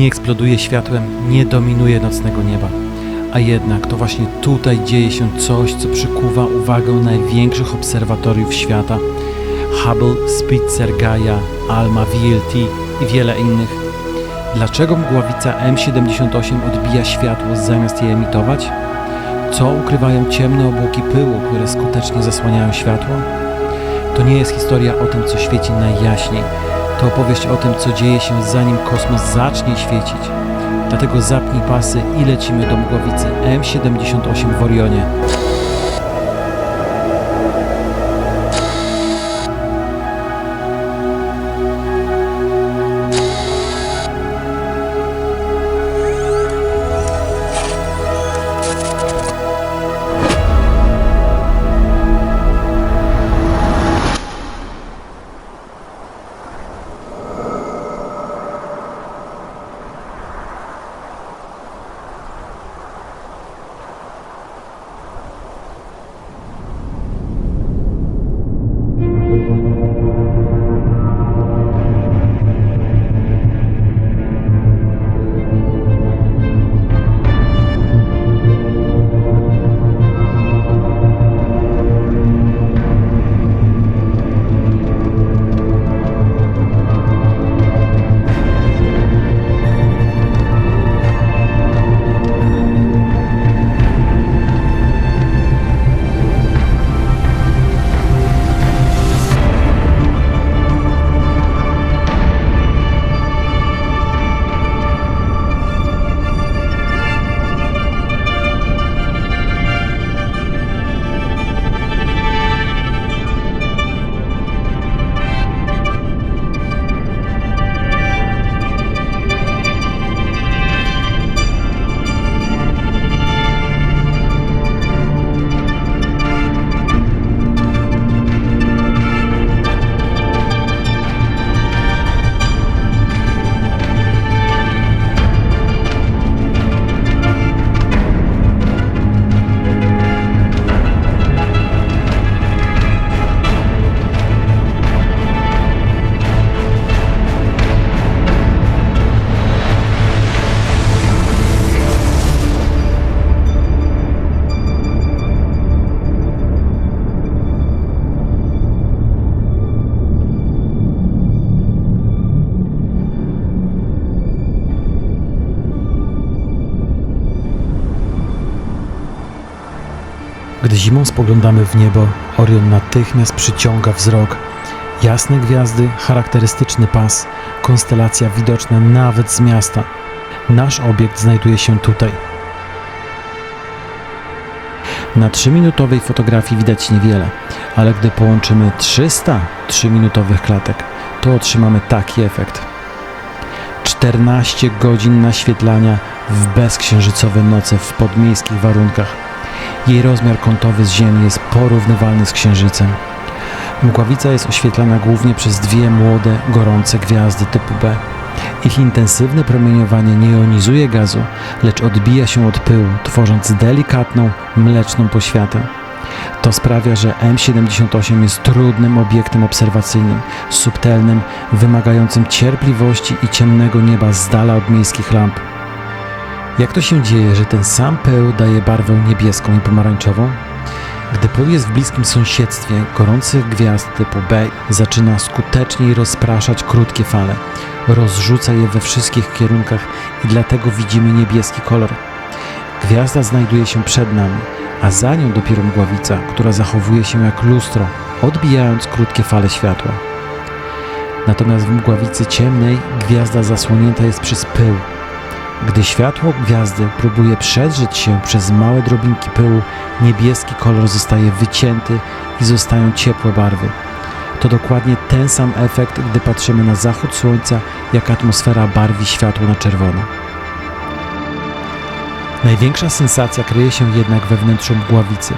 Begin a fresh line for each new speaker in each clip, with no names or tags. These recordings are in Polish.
nie eksploduje światłem, nie dominuje nocnego nieba. A jednak to właśnie tutaj dzieje się coś, co przykuwa uwagę największych obserwatoriów świata Hubble, Spitzer, Gaia, ALMA, VLT i wiele innych. Dlaczego mgławica M78 odbija światło zamiast je emitować? Co ukrywają ciemne obłoki pyłu, które skutecznie zasłaniają światło? To nie jest historia o tym, co świeci najjaśniej. To opowieść o tym, co dzieje się zanim kosmos zacznie świecić. Dlatego zapnij pasy i lecimy do mgławicy M78 w Orionie. Gdy zimą spoglądamy w niebo, Orion natychmiast przyciąga wzrok. Jasne gwiazdy, charakterystyczny pas, konstelacja widoczna nawet z miasta. Nasz obiekt znajduje się tutaj. Na 3-minutowej fotografii widać niewiele, ale gdy połączymy 300 3-minutowych klatek, to otrzymamy taki efekt. 14 godzin naświetlania w bezksiężycowe noce w podmiejskich warunkach. Jej rozmiar kątowy z Ziemi jest porównywalny z Księżycem. Mgławica jest oświetlana głównie przez dwie młode, gorące gwiazdy typu B. Ich intensywne promieniowanie nie jonizuje gazu, lecz odbija się od pyłu, tworząc delikatną, mleczną poświatę. To sprawia, że M78 jest trudnym obiektem obserwacyjnym, subtelnym, wymagającym cierpliwości i ciemnego nieba z dala od miejskich lamp. Jak to się dzieje, że ten sam pył daje barwę niebieską i pomarańczową? Gdy pył jest w bliskim sąsiedztwie gorących gwiazd typu B, zaczyna skuteczniej rozpraszać krótkie fale. Rozrzuca je we wszystkich kierunkach i dlatego widzimy niebieski kolor. Gwiazda znajduje się przed nami, a za nią dopiero mgławica, która zachowuje się jak lustro, odbijając krótkie fale światła. Natomiast w mgławicy ciemnej gwiazda zasłonięta jest przez pył, gdy światło gwiazdy próbuje przedrzeć się przez małe drobinki pyłu, niebieski kolor zostaje wycięty i zostają ciepłe barwy. To dokładnie ten sam efekt, gdy patrzymy na zachód słońca, jak atmosfera barwi światło na czerwono. Największa sensacja kryje się jednak we wnętrzu mgławicy.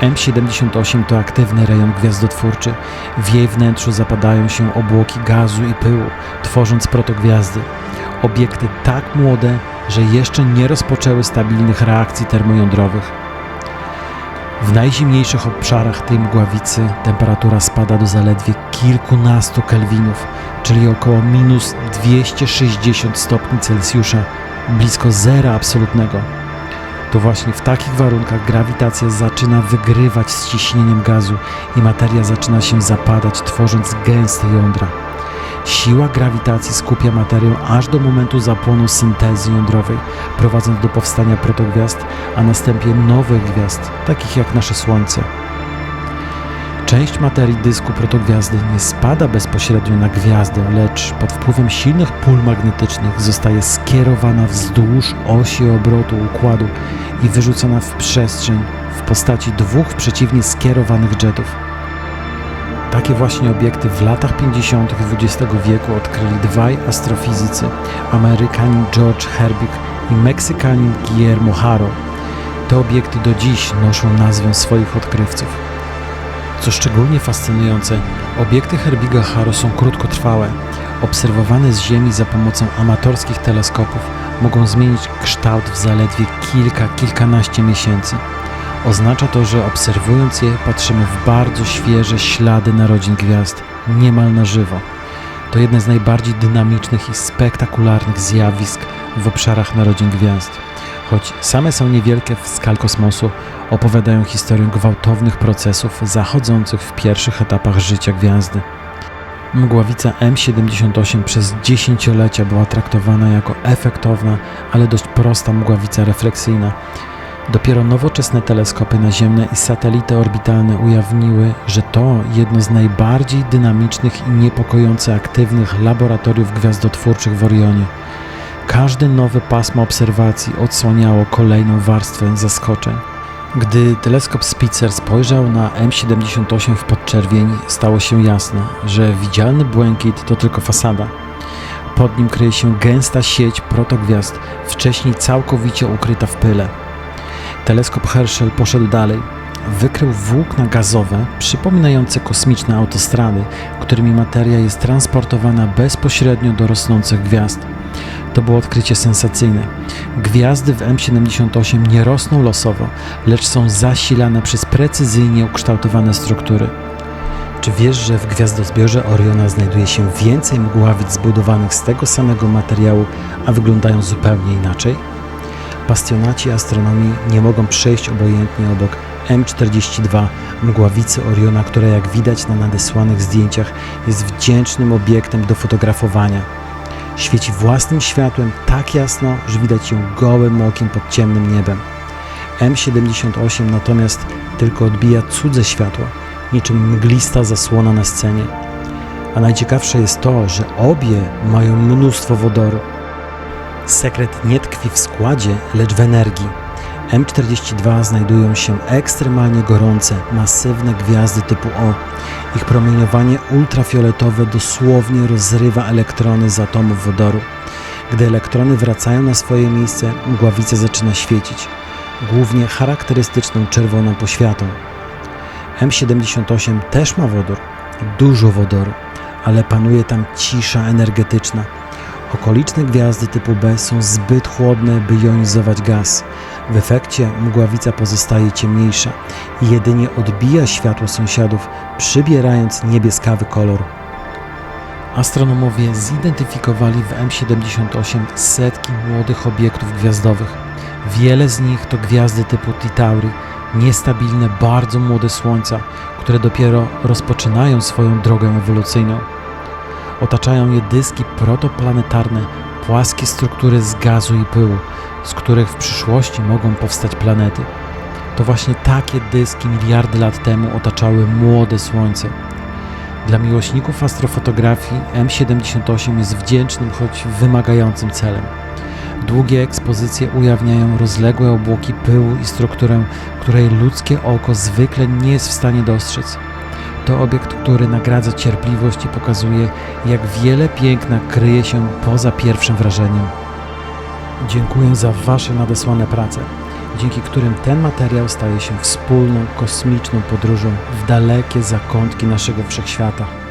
M78 to aktywny rejon gwiazdotwórczy. W jej wnętrzu zapadają się obłoki gazu i pyłu, tworząc protogwiazdy obiekty tak młode, że jeszcze nie rozpoczęły stabilnych reakcji termojądrowych. W najzimniejszych obszarach tej mgławicy temperatura spada do zaledwie kilkunastu kelwinów, czyli około minus 260 stopni Celsjusza, blisko zera absolutnego. To właśnie w takich warunkach grawitacja zaczyna wygrywać z ciśnieniem gazu i materia zaczyna się zapadać, tworząc gęste jądra. Siła grawitacji skupia materię aż do momentu zapłonu syntezy jądrowej, prowadząc do powstania protogwiazd, a następnie nowych gwiazd, takich jak nasze Słońce. Część materii dysku protogwiazdy nie spada bezpośrednio na gwiazdę, lecz pod wpływem silnych pól magnetycznych zostaje skierowana wzdłuż osi obrotu układu i wyrzucona w przestrzeń w postaci dwóch przeciwnie skierowanych jetów. Takie właśnie obiekty w latach 50. XX wieku odkryli dwaj astrofizycy, Amerykanin George Herbig i Meksykanin Guillermo Haro. Te obiekty do dziś noszą nazwę swoich odkrywców. Co szczególnie fascynujące, obiekty Herbiga Haro są krótkotrwałe. Obserwowane z Ziemi za pomocą amatorskich teleskopów mogą zmienić kształt w zaledwie kilka, kilkanaście miesięcy. Oznacza to, że obserwując je, patrzymy w bardzo świeże ślady narodzin gwiazd, niemal na żywo. To jedne z najbardziej dynamicznych i spektakularnych zjawisk w obszarach narodzin gwiazd. Choć same są niewielkie w skali kosmosu, opowiadają historię gwałtownych procesów zachodzących w pierwszych etapach życia gwiazdy. Mgławica M78 przez dziesięciolecia była traktowana jako efektowna, ale dość prosta mgławica refleksyjna. Dopiero nowoczesne teleskopy naziemne i satelity orbitalne ujawniły, że to jedno z najbardziej dynamicznych i niepokojąco aktywnych laboratoriów gwiazdotwórczych w Orionie. Każde nowe pasmo obserwacji odsłaniało kolejną warstwę zaskoczeń. Gdy teleskop Spitzer spojrzał na M78 w podczerwieni, stało się jasne, że widzialny błękit to tylko fasada. Pod nim kryje się gęsta sieć protogwiazd, wcześniej całkowicie ukryta w pyle. Teleskop Herschel poszedł dalej. Wykrył włókna gazowe przypominające kosmiczne autostrady, którymi materia jest transportowana bezpośrednio do rosnących gwiazd. To było odkrycie sensacyjne. Gwiazdy w M78 nie rosną losowo, lecz są zasilane przez precyzyjnie ukształtowane struktury. Czy wiesz, że w gwiazdozbiorze Oriona znajduje się więcej mgławic zbudowanych z tego samego materiału, a wyglądają zupełnie inaczej? Pasjonaci astronomii nie mogą przejść obojętnie obok M42, mgławicy Oriona, która jak widać na nadesłanych zdjęciach jest wdzięcznym obiektem do fotografowania. Świeci własnym światłem tak jasno, że widać ją gołym okiem pod ciemnym niebem. M78 natomiast tylko odbija cudze światło, niczym mglista zasłona na scenie. A najciekawsze jest to, że obie mają mnóstwo wodoru. Sekret nie tkwi w składzie, lecz w energii. M42 znajdują się ekstremalnie gorące, masywne gwiazdy typu O. Ich promieniowanie ultrafioletowe dosłownie rozrywa elektrony z atomów wodoru. Gdy elektrony wracają na swoje miejsce, mgławica zaczyna świecić, głównie charakterystyczną czerwoną poświatą. M78 też ma wodór, dużo wodoru, ale panuje tam cisza energetyczna. Okoliczne gwiazdy typu B są zbyt chłodne, by jonizować gaz. W efekcie mgławica pozostaje ciemniejsza i jedynie odbija światło sąsiadów, przybierając niebieskawy kolor. Astronomowie zidentyfikowali w M78 setki młodych obiektów gwiazdowych. Wiele z nich to gwiazdy typu Titauri, niestabilne, bardzo młode słońca, które dopiero rozpoczynają swoją drogę ewolucyjną. Otaczają je dyski protoplanetarne, płaskie struktury z gazu i pyłu, z których w przyszłości mogą powstać planety. To właśnie takie dyski miliardy lat temu otaczały młode Słońce. Dla miłośników astrofotografii M78 jest wdzięcznym, choć wymagającym celem. Długie ekspozycje ujawniają rozległe obłoki pyłu i strukturę, której ludzkie oko zwykle nie jest w stanie dostrzec. To obiekt, który nagradza cierpliwość i pokazuje, jak wiele piękna kryje się poza pierwszym wrażeniem. Dziękuję za Wasze nadesłane prace, dzięki którym ten materiał staje się wspólną kosmiczną podróżą w dalekie zakątki naszego wszechświata.